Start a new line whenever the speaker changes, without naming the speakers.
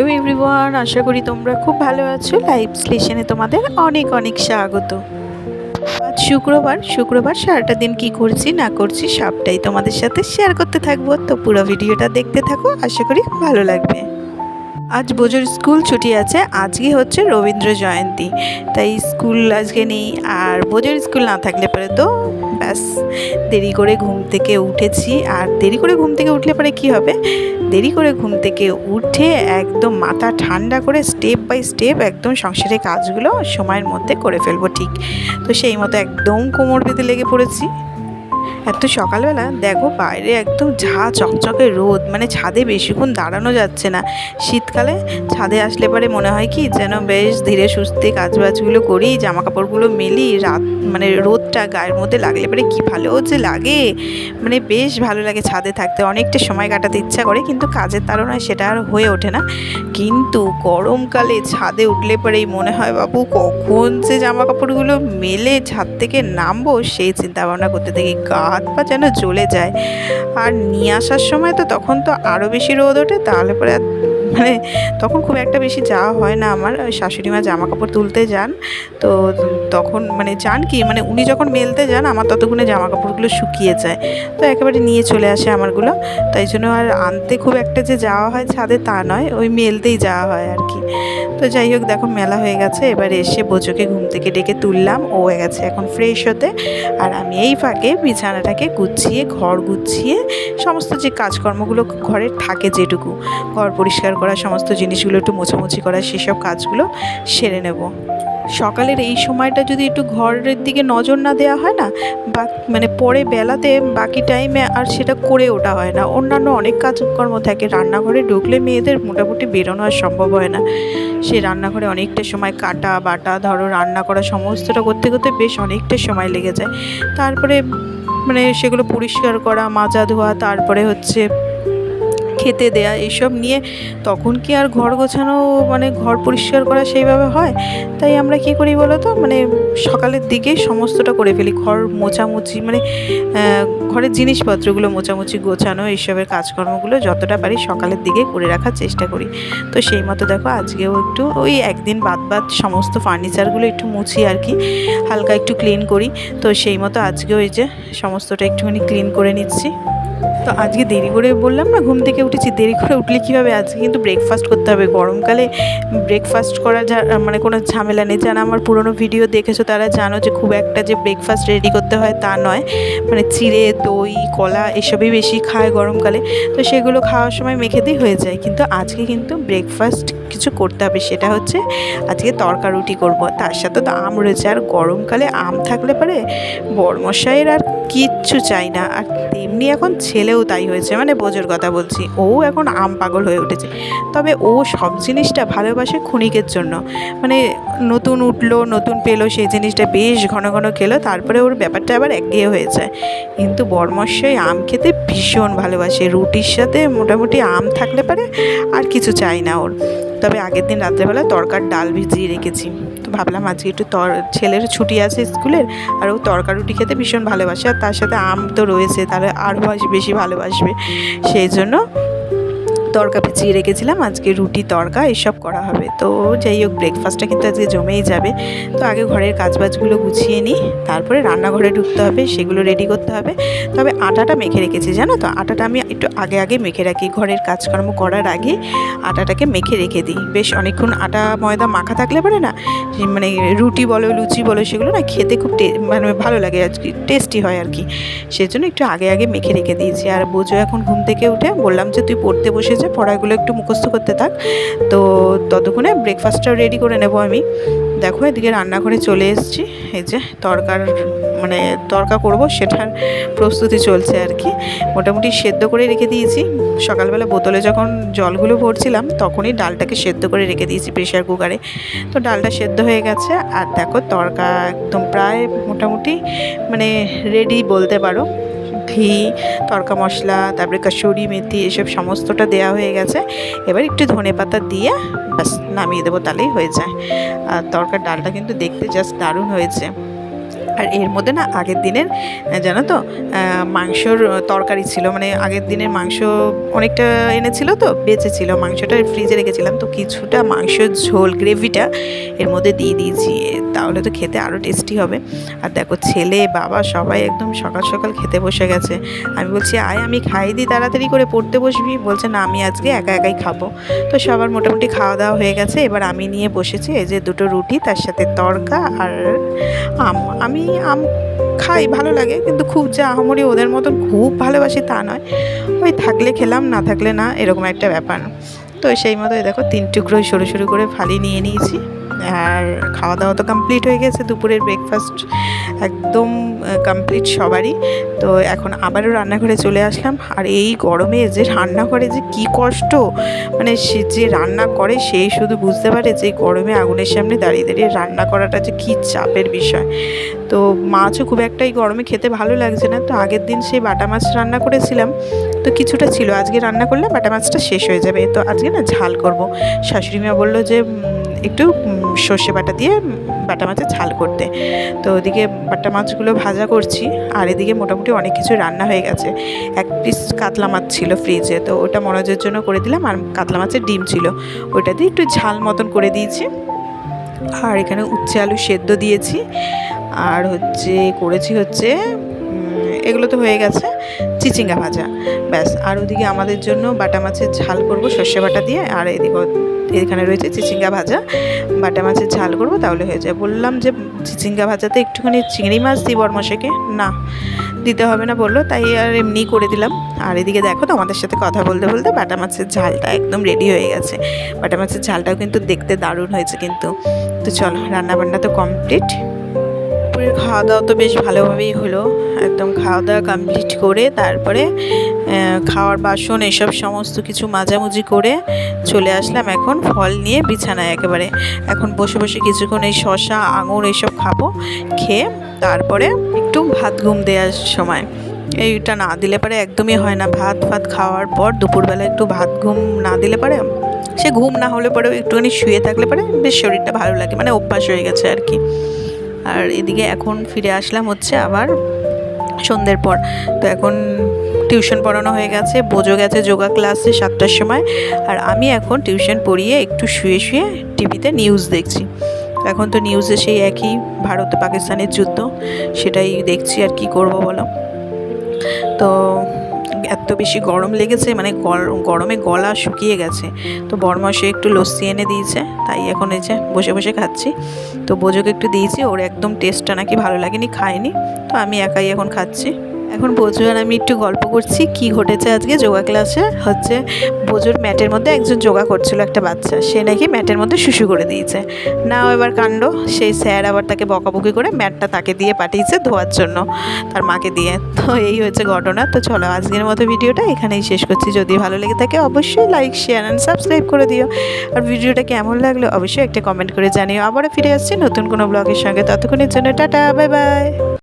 Hello everyone, আশা করি তোমরা খুব ভালো আছো। লাইভ স্টেশনে তোমাদের অনেক অনেক স্বাগত। আজ শুক্রবার শুক্রবার সারাটা দিন কি করছি, না করছি সবটাই তোমাদের সাথে শেয়ার করতে থাকব। তো পুরো ভিডিওটা দেখতে থাকো, আশা করি ভালো লাগবে। আজ বোঝোর স্কুল ছুটি আছে, আজকে হচ্ছে রবীন্দ্র জয়ন্তী। তাই স্কুল আজকে নেই, আর বোঝোর স্কুল না থাকলে পরে তো ব্যাস, দেরি করে ঘুম থেকে উঠেছি। আর দেরি করে ঘুম থেকে উঠলে পরে কি হবে? দেরি করে ঘুম থেকে উঠে একদম মাথা ঠান্ডা করে স্টেপ বাই স্টেপ একদম সংসারের কাজগুলো সময়ের মধ্যে করে ফেলব ঠিক। তো সেই মতো একদম কোমর বেঁধে লেগে পড়েছি। এত সকালবেলা দেখো বাইরে একদম ঝা চকচকে রোদ মানে ছাদে বেশিক্ষণ দাঁড়ানো যাচ্ছে না। শীতকালে ছাদে আসলে পরে মনে হয় কি যেন বেশ ধীরে সুস্থে কাজবাজগুলো করি জামা কাপড়গুলো মেলি, রাত মানে রোদটা গায়ের মধ্যে লাগলে পরে কি ভালো যে লাগে। মানে বেশ ভালো লাগে ছাদে থাকতে। অনেকটা সময় কাটাতে ইচ্ছা করে, কিন্তু কাজের তাড়নায় সেটা আর হয়ে ওঠে না। কিন্তু গরমকালে ছাদে উঠলে পরেই মনে হয়, বাবু, কখন যে জামা কাপড়গুলো মেলে ছাদ থেকে নামবো? সেই চিন্তা ভাবনা করতে থাকি গা হাত পা যেন জ্বলে যায়। আর নিয়ে আসার সময় তো তখন তো আরও বেশি রোদ ওঠে, তাহলে পরে আর মানে তখন খুব একটা বেশি যাওয়া হয় না আমার। শাশুড়ি মা জামা কাপড় তুলতে যান। তো তখন মানে যান কি মানে উনি যখন মেলতে যান, আমার ততক্ষণে জামা কাপড়গুলো শুকিয়ে যায়। তো একেবারে নিয়ে চলে আসে আমারগুলো। তাই জন্য আর আনতে খুব একটা যে যাওয়া হয় ছাদে তা নয়, ওই মেলতেই যাওয়া হয় আর কি। তো যাই হোক, দেখো মেলা হয়ে গেছে। এবার এসে বোঝোকে ঘুম থেকে ডেকে তুললাম। ও হয়ে গেছে এখন ফ্রেশ হতে। আর আমি এই ফাঁকে বিছানাটাকে গুছিয়ে, ঘর গুছিয়ে, সমস্ত যে কাজকর্মগুলো ঘরের থাকে যেটুকু, ঘর পরিষ্কার করা সমস্ত জিনিসগুলো একটু মোছামুছি করা, সেসব কাজগুলো সেরে নেব। সকালের এই সময়টা যদি একটু ঘরের দিকে নজর না দেওয়া হয় না, বা মানে পরে বেলাতে বাকি টাইমে আর সেটা করে ওঠা হয় না। অন্যান্য অনেক কাজকর্ম থাকে, রান্নাঘরে ঢুকলে মেয়েদের মোটামুটি বেরোনো আর সম্ভব হয় না। সে রান্নাঘরে অনেকটা সময় কাটা, বাটা, ধরো রান্না করা সমস্তটা করতে করতে বেশ অনেকটা সময় লেগে যায়। তারপরে মানে সেগুলো পরিষ্কার করা, মাজা ধোয়া, তারপরে হচ্ছে খেতে দেয়া এইসব নিয়ে তখন কি আর ঘর গোছানো মানে ঘর পরিষ্কার করা সেইভাবে হয়? তাই আমরা কি করি বলো তো মানে সকালের দিকেই সমস্তটা করে ফেলি। ঘর মোছামুছি মানে ঘরের জিনিসপত্রগুলো মোছামুছি, গোছানো, এইসবের কাজকর্মগুলো যতটা পারি সকালের দিকে করে রাখার চেষ্টা করি। তো সেই মতো দেখো, আজকেও একটু ওই একদিন বাদ বাদ সমস্ত ফার্নিচারগুলো একটু মুছি আর কি, হালকা একটু ক্লিন করি। তো সেই মতো আজকেও এই যে সমস্তটা একটুখানি ক্লিন করে নিচ্ছি। তো আজকে দেরি করে বললাম না, ঘুম থেকে উঠেছি। দেরি করে উঠলে কীভাবে আজকে কিন্তু ব্রেকফাস্ট করতে হবে। গরমকালে ব্রেকফাস্ট করা যা মানে কোনো ঝামেলা নেই। যারা আমার পুরনো ভিডিও দেখেছ, তারা জানো যে খুব একটা যে ব্রেকফাস্ট রেডি করতে হয় তা নয়। মানে চিড়ে, দই, কলা এসবই বেশি খায় গরমকালে। তো সেগুলো খাওয়ার সময় মেখে দিয়ে হয়ে যায়। কিন্তু আজকে কিন্তু ব্রেকফাস্ট কিছু করতে হবে। সেটা হচ্ছে আজকে তরকা রুটি করব। তার সাথে তো আম রয়েছে। আর গরমকালে আম থাকলে পারে বড়মশাইয়ের আর কিচ্ছু চাই না। আর তেমনি এখন ছেলেও তাই হয়েছে মানে বোঝোর কথা বলছি। ও এখন আম পাগল হয়ে উঠেছে। তবে ও সব জিনিসটা ভালোবাসে ক্ষণিকের জন্য। মানে নতুন উঠল, নতুন পেল, সেই জিনিসটা বেশ ঘন ঘন খেলো, তারপরে ওর ব্যাপারটা আবার একঘেয়ে হয়ে যায়। কিন্তু বরমশাই আম খেতে ভীষণ ভালোবাসে। রুটির সাথে মোটামুটি আম থাকলে পারে আর কিছু চাই না ওর। তবে আগের দিন রাত্রেবেলা তরকার ডাল ভিজিয়ে রেখেছি। তো ভাবলাম আজকে একটু তর, ছেলের ছুটি আছে স্কুলের, আর ও তরকা রুটি খেতে ভীষণ ভালোবাসে, আর তার সাথে আম তো রয়েছে, তাহলে আরও বেশি ভালোবাসবে। সেই জন্য তরকা ভিজিয়ে রেখেছিলাম, আজকে রুটি, তরকা, এসব করা হবে। তো যাই হোক ব্রেকফাস্টটা কিন্তু আজকে জমেই যাবে। তো আগে ঘরের কাজবাজগুলো গুছিয়ে নিই, তারপরে রান্নাঘরে ঢুকতে হবে, সেগুলো রেডি করতে হবে। তবে আটাটা মেখে রেখেছি, জানো তো? আটাটা আমি একটু আগে আগে মেখে রাখি। ঘরের কাজকর্ম করার আগে আটাটাকে মেখে রেখে দিই। বেশ অনেকক্ষণ আটা, ময়দা মাখা থাকলে পারে না? মানে রুটি বলো, লুচি বলো, সেগুলো না খেতে খুব মানে ভালো লাগে আর কি, টেস্টি হয় আর কি। সেজন্য একটু আগে আগে মেখে রেখে দিয়েছি। আর বোঝো এখন ঘুম থেকে উঠে, বললাম যে তুই পড়তে বসে যা পড়াগুলো একটু মুখস্থ করতে থাক। তো ততক্ষণে ব্রেকফাস্টটাও রেডি করে নেব আমি। দেখো, এদিকে রান্নাঘরে চলে এসেছি। এই যে তরকার মানে তরকা করব, সেটার প্রস্তুতি চলছে আর কি। মোটামুটি সেদ্ধ করে রেখে দিয়েছি। সকালবেলা বোতলে যখন জলগুলো ভরছিলাম, তখনই ডালটাকে সেদ্ধ করে রেখে দিয়েছি প্রেশার কুকারে তো ডালটা সেদ্ধ হয়ে গেছে। আর দেখো, তরকা একদম প্রায় মোটামুটি মানে রেডি বলতে পারো। ঘি তড়কা মশলা, তারপরে কাসুরি মেথি, এসব সমস্তটা দেওয়া হয়ে গেছে। এবার একটু ধনে পাতা দিয়ে ব্যাস নামিয়ে দেবো, তাহলেই হয়ে যায়। আর তরকার ডালটা কিন্তু দেখতে জাস্ট দারুণ হয়েছে। আর এর মধ্যে না আগের দিনের জানো তো মাংসর তরকারি ছিল মানে আগের দিনের মাংস অনেকটা এনেছিল তো বেঁচে ছিল মাংসটা ফ্রিজে রেখেছিলাম, তো কিছুটা মাংসর ঝোল, গ্রেভিটা এর মধ্যে দিয়ে দিয়েছি তাহলে তো খেতে আরও টেস্টি হবে। আর দেখো ছেলে, বাবা সবাই একদম সকাল সকাল খেতে বসে গেছে। আমি বলছি, আয়, আমি খাই দিই তাড়াতাড়ি করে পড়তে বসবি। বলছে, না, আমি আজকে একা একাই খাব। তো সবার মোটামুটি খাওয়া দাওয়া হয়ে গেছে, এবার আমি নিয়ে বসেছি, এই যে দুটো রুটি, তার সাথে তড়কা আর আম। আমি আম খাই, ভালো লাগে। কিন্তু খুব যে আহমরি ওদের মতন খুব ভালোবাসি তা নয়। ওই থাকলে খেলাম, না থাকলে না, এরকম একটা ব্যাপার। তো সেই মতোই দেখো, তিন টুকরোই সরু সরু করে ফালি নিয়ে নিয়েছি। আর খাওয়া দাওয়া তো কমপ্লিট হয়ে গেছে, দুপুরের ব্রেকফাস্ট একদম কমপ্লিট সবারই। তো এখন আবারও রান্নাঘরে চলে আসলাম। আর এই গরমে যে রান্না করে যে কি কষ্ট। মানে সে যে রান্না করে সেই শুধু বুঝতে পারে যে গরমে আগুনের সামনে দাঁড়িয়ে দাঁড়িয়ে রান্না করাটা যে কী চাপের বিষয়। তো মাছও খুব একটা এই গরমে খেতে ভালো লাগছে না। তো আগের দিন সেই বাটা মাছ রান্না করেছিলাম। তো কিছুটা ছিল, আজকে রান্না করলে বাটা মাছটা শেষ হয়ে যাবে। তো আজকে না ঝাল করব। শাশুড়ি মা বলল যে একটু সর্ষে বাটা দিয়ে বাটা মাছের ঝাল করতে। তো ওদিকে বাটা মাছগুলো ভাজা করছি, আর এদিকে মোটামুটি অনেক কিছু রান্না হয়ে গেছে। এক পিস কাতলা মাছ ছিল ফ্রিজে তো ওটা মনোজের জন্য করে দিলাম, আর কাতলা মাছের ডিম ছিল। ওটা দিয়ে একটু ঝাল মতন করে দিয়েছি। আর এখানে উচ্ছে আলু সেদ্ধ দিয়েছি। আর হচ্ছে করেছি হচ্ছে এগুলো তো হয়ে গেছে। চিচিঙ্গা ভাজা। ব্যাস, আর ওদিকে আমাদের জন্য বাটা মাছের ঝাল করব, সর্ষে বাটা দিয়ে, আর এদিকে এখানে রয়েছে চিচিঙ্গা ভাজা। বাটা মাছের ঝাল করব, তাহলে হয়ে যায়। বললাম যে চিচিঙ্গা ভাজাতে একটুখানি চিংড়ি মাছ দিই বরমশাকে না, দিতে হবে না বলল, তাই আর এমনি করে দিলাম। আর এদিকে দেখো তোমাদের সাথে কথা বলতে বলতে বাটা মাছের ঝালটা একদম রেডি হয়ে গেছে। বাটা মাছের ঝালটাও কিন্তু দেখতে দারুণ হয়েছে কিন্তু। তো চলো, রান্নাবান্না তো কমপ্লিট দুপুরের খাওয়া দাওয়া তো বেশ ভালোভাবেই হলো। একদম খাওয়া দাওয়া কমপ্লিট করে তারপরে খাওয়ার বাসন এসব সমস্ত কিছু মাজামুজি করে চলে আসলাম এখন ফল নিয়ে বিছানায় একেবারে। এখন বসে বসে কিছুক্ষণ এই শশা আঙুর এইসব খাব, খেয়ে তারপরে একটু ভাত ঘুম দেওয়ার সময়। এইটা না দিলে পারে একদমই হয় না। ভাত ভাত খাওয়ার পর দুপুরবেলা একটু ভাত ঘুম না দিলে পারে, সে ঘুম না হলে পরেও একটুখানি শুয়ে থাকলে পারে বেশ শরীরটা ভালো লাগে মানে অভ্যাস হয়ে গেছে আর কি। আর এদিকে এখন ফিরে আসলাম হচ্ছে আবার সন্ধ্যের পর। তো এখন টিউশন পড়ানো হয়ে গেছে, বোঝো গেছে যোগা ক্লাসে সাতটার সময়। আর আমি এখন টিউশন পড়িয়ে একটু শুয়ে শুয়ে টিভিতে নিউজ দেখছি। এখন তো নিউজে সেই একই ভারত পাকিস্তানের যুদ্ধ, সেটাই দেখছি আর কি করব বলো। তো এত বেশি গরম লেগেছে মানে গর- গরমে গলা শুকিয়ে গেছে। তো বরমাসে একটু লস্যি এনে দিয়েছে, তাই এখন এই যে বসে বসে খাচ্ছি। তো বোঝোকে একটু দিয়েছি, ওর একদম টেস্টটা নাকি ভালো লাগেনি, খায়নি। তো আমি একাই এখন খাচ্ছি। এখন বজু আর আমি একটু গল্প করছি, কি ঘটেছে আজকে যোগা ক্লাসে। হচ্ছে বোঝোর ম্যাটের মধ্যে একজন যোগা করছিল একটা বাচ্চা, সে নাকি ম্যাটের মধ্যে শুশু করে দিয়েছে। নাও এবার কাণ্ড, সেই স্যার আবার তাকে বকাবকি করে ম্যাটটা তাকে দিয়ে পাঠিয়েছে ধোয়ার জন্য, তার মাকে দিয়ে। তো এই হচ্ছে ঘটনা, তো চলো আজকের মতো ভিডিওটা এখানেই শেষ করছি। যদি ভালো লেগে থাকে অবশ্যই লাইক, শেয়ার অ্যান্ড সাবস্ক্রাইব করে দিও। আর ভিডিওটা কেমন লাগল অবশ্যই একটা কমেন্ট করে জানিও। আবারও ফিরে আসছি নতুন কোনো ব্লগের সঙ্গে, ততক্ষণের জন্য টাটা, বাই বাই।